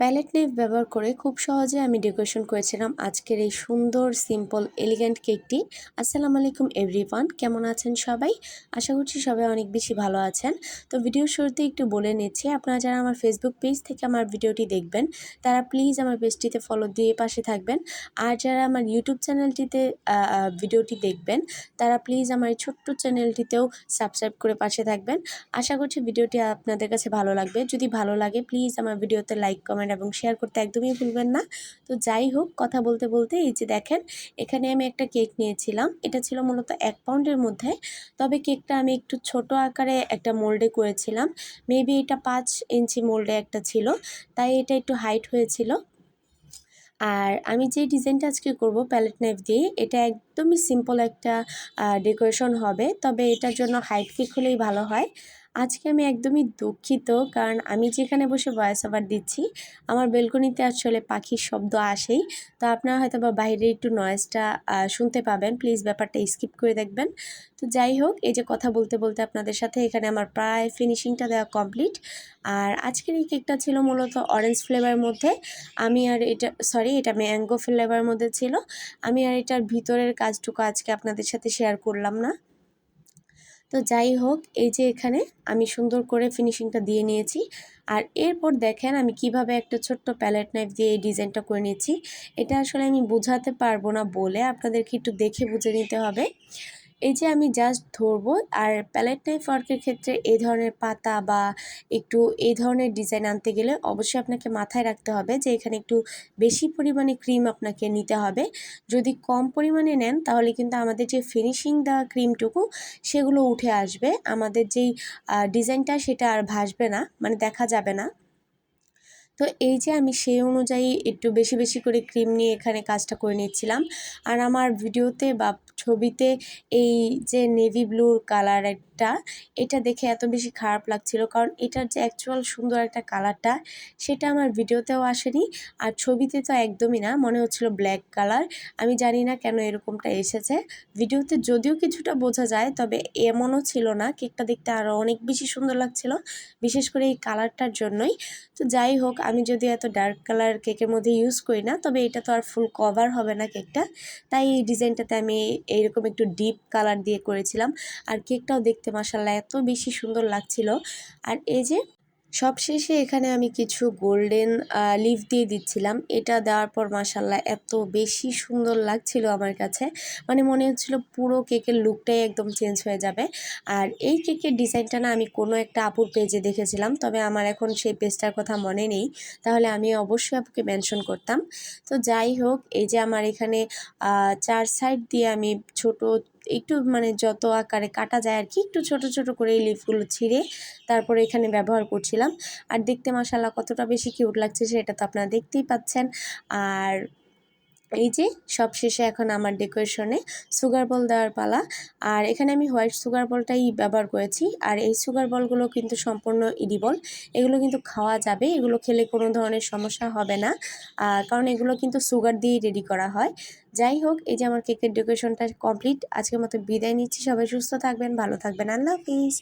Palette knife ব্যবহার করে খুব সহজে আমি ডেকোরেশন করেছিলাম আজকের এই সুন্দর, সিম্পল, এলিগ্যান্ট কেকটি। আসসালামু আলাইকুম এভরিওয়ান, কেমন আছেন সবাই? আশা করছি সবাই অনেক বেশি ভালো আছেন। তো ভিডিওর শুরুতে একটু বলে নিচ্ছি, আপনারা যারা আমার ফেসবুক পেজ থেকে আমার ভিডিওটি দেখবেন, তারা প্লিজ আমার পেজটিতে ফলো দিয়ে পাশে থাকবেন। আর যারা আমার ইউটিউব চ্যানেলটিতে ভিডিওটি দেখবেন, তারা প্লিজ আমার এই ছোট্ট চ্যানেলটিতেও সাবস্ক্রাইব করে পাশে থাকবেন। আশা করছি ভিডিওটি আপনাদের কাছে ভালো লাগবে। যদি ভালো লাগে প্লিজ আমার ভিডিওতে লাইক কমেন্ট এবং শেয়ার করতে একদমই ভুলবেন না। তো যাই হোক, কথা বলতে বলতে এই যে দেখেন, এখানে আমি একটা কেক নিয়েছিলাম। এটা ছিল মূলত এক পাউন্ডের মধ্যে। তবে কেকটা আমি একটু ছোট আকারে একটা মোল্ডে করেছিলাম। মেবি এটা পাঁচ ইঞ্চি মোল্ডে একটা ছিল। তাই এটা একটু হাইট হয়েছিল। আর আমি যে ডিজাইনটা আজকে করব প্যালেট নাইফ দিয়ে, এটা একদমই সিম্পল একটা ডেকোরেশন হবে। তবে এটার জন্য হাইট কেক হলেই ভালো হয়। আজকে আমি একদমই দুঃখিত, কারণ আমি যেখানে বসে ভয়েস ওভার দিচ্ছি, আমার বেলকনিতে আসলে পাখির শব্দ আসেই। তো আপনারা হয়তো বা বাইরে একটু নয়েজটা শুনতে পাবেন। প্লিজ ব্যাপারটা স্কিপ করে দেখবেন। তো যাই হোক, এই যে কথা বলতে বলতে আপনাদের সাথে এখানে আমার প্রায় ফিনিশিংটা দেওয়া কমপ্লিট আর আজকের এই কেকটা ছিল মূলত অরেঞ্জ ফ্লেভারের মধ্যে। আমি আর এটা সরি এটা ম্যাঙ্গো ফ্লেভারের মধ্যে ছিল। আমি আর এটার ভিতরের কাজটুকু আজকে আপনাদের সাথে শেয়ার করলাম না। তো যাই হোক, এই যে এখানে আমি সুন্দর করে ফিনিশিংটা দিয়ে নিয়েছি। আর এরপর দেখেন আমি কীভাবে একটা ছোট্ট প্যালেট নাইফ দিয়ে এই ডিজাইনটা করে নিয়েছি এটা আসলে আমি বোঝাতে পারব না বলে আপনাদেরকে একটু দেখে বুঝে নিতে হবে। এই যে আমি জাস্ট ধরবো, আর প্যালেট নাইফ ওয়ার্কের ক্ষেত্রে এই ধরনের পাতা বা একটু এই ধরনের ডিজাইন আনতে গেলে অবশ্যই আপনাকে মাথায় রাখতে হবে যে এখানে একটু বেশি পরিমাণে ক্রিম আপনাকে নিতে হবে। যদি কম পরিমাণে নেন, তাহলে কিন্তু আমাদের যে ফিনিশিং দেওয়া ক্রিমটুকু সেগুলো উঠে আসবে। আমাদের যেই ডিজাইনটা সেটা আর ভাসবে না মানে দেখা যাবে না। তো এই যে আমি সেই অনুযায়ী একটু বেশি বেশি করে ক্রিম নিয়ে এখানে কাজটা করে নিচ্ছিলাম। আর আমার ভিডিওতে বা ছবিতে এই যে নেভি ব্লুর একটা, এটা দেখে এত বেশি খারাপ লাগছিল। কারণ এটার যে অ্যাকচুয়াল সুন্দর একটা কালারটা সেটা আমার ভিডিওতেও আসেনি। আর ছবিতে তো একদমই না, মনে হচ্ছিল ব্ল্যাক কালার আমি জানি না কেন এরকমটা এসেছে। ভিডিওতে যদিও কিছুটা বোঝা যায়, তবে এমনও ছিল না। কেকটা দেখতে আরও অনেক বেশি সুন্দর লাগছিল, বিশেষ করে এই কালারটার জন্যই। তো যাই হোক, আমি যদি এত ডার্ক কালার কেকের মধ্যে ইউজ করি না, তবে এটা তো আর ফুল কভার হবে না কেকটা। তাই এই ডিজাইনটাতে আমি এইরকম একটু ডিপ কালার দিয়ে করেছিলাম। আর কেকটাও দেখতে মাসাল্লাহ এত বেশি সুন্দর লাগছিল। আর এই যে সবশেষে এখানে আমি কিছু গোল্ডেন লিভ দিয়ে দিচ্ছিলাম। এটা দেওয়ার পর মাসাল্লাহ এত বেশি সুন্দর লাগছিল আমার কাছে। মানে মনে হচ্ছিল পুরো কেকের লুকটাই একদম চেঞ্জ হয়ে যাবে। আর এই কেকের ডিজাইনটা না আমি কোনো একটা আপুর পেজে দেখেছিলাম, তবে আমার এখন সেই পেজটার কথা মনে নেই। তাহলে আমি অবশ্যই আপুকে মেনশন করতাম। তো যাই হোক, এই যে আমার এখানে চার সাইড দিয়ে আমি ছোট একটু মানে যত আকারে কাটা যায় আর কি, একটু ছোট ছোট করে এই লিফগুলো ছিঁড়ে তারপরে এখানে ব্যবহার করছিলাম। আর দেখতে মশালা কতটা বেশি কিউট লাগছে সেটা তো আপনারা দেখতেই পাচ্ছেন। আর এই যে, সব শেষে এখন আমার ডেকোরেশনে সুগার বল দেওয়ার পালা। আর এখানে আমি হোয়াইট সুগার বলটাই ব্যবহার করেছি। আর এই সুগার বলগুলো কিন্তু সম্পূর্ণ ইডিবল এগুলো কিন্তু খাওয়া যাবে। এগুলো খেলে কোনো ধরনের সমস্যা হবে না। কারণ এগুলো কিন্তু সুগার দিয়েই রেডি করা হয়। যাই হোক, এই যে আমার কেকের ডেকোরেশনটা কমপ্লিট আজকের মতো বিদায় নিচ্ছি। সবাই সুস্থ থাকবেন, ভালো থাকবেন। আল্লাহ হাফিজ।